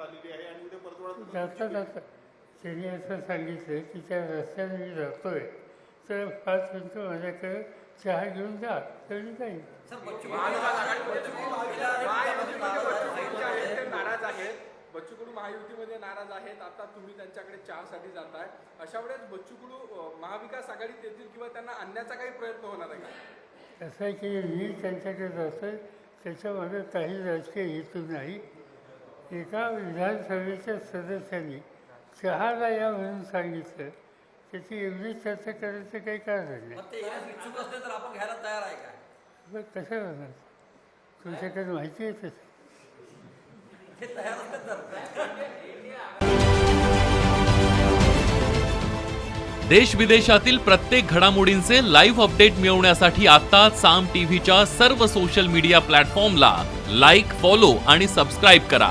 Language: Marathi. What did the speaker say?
आलेली आहे आणि उद्या परतवाडा जाता जाता त्यांनी असं सांगितलं की त्या रस्त्याने मी जातोय. तर पाच मिनटं माझ्याकडे चहा घेऊन जा तर मी ते नाराज आहेत. बच्चू कडू महायुतीमध्ये नाराज आहेत. आता तुम्ही त्यांच्याकडे चहासाठी जाताय. अशा वेळेस बच्चू कडू अं, महाविकास आघाडीत येतील किंवा त्यांना आणण्याचा काही प्रयत्न होणार आहे का? असं आहे की मी त्यांच्याकडे जातोय. त्याच्यामध्ये काही राजकीय हेतू नाही. एका विधानसभेच्या सदस्यांनी चहाला या म्हणून सांगितलं. त्याची एवढी चर्चा करायचं काही कारण नाही. मग ते येण्यास इच्छुक असले तर आपण घ्यायला तयार आहे का? मग कसं होणार? तुमच्याकडे माहिती आहे तसं. ते तयार असले तर. देश विदेशातील प्रत्येक घडामोडींचे लाईव्ह अपडेट मिळवण्यासाठी आता साम टीव्हीच्या सर्व सोशल मीडिया प्लॅटफॉर्मला लाईक फॉलो आणि सबस्क्राईब करा.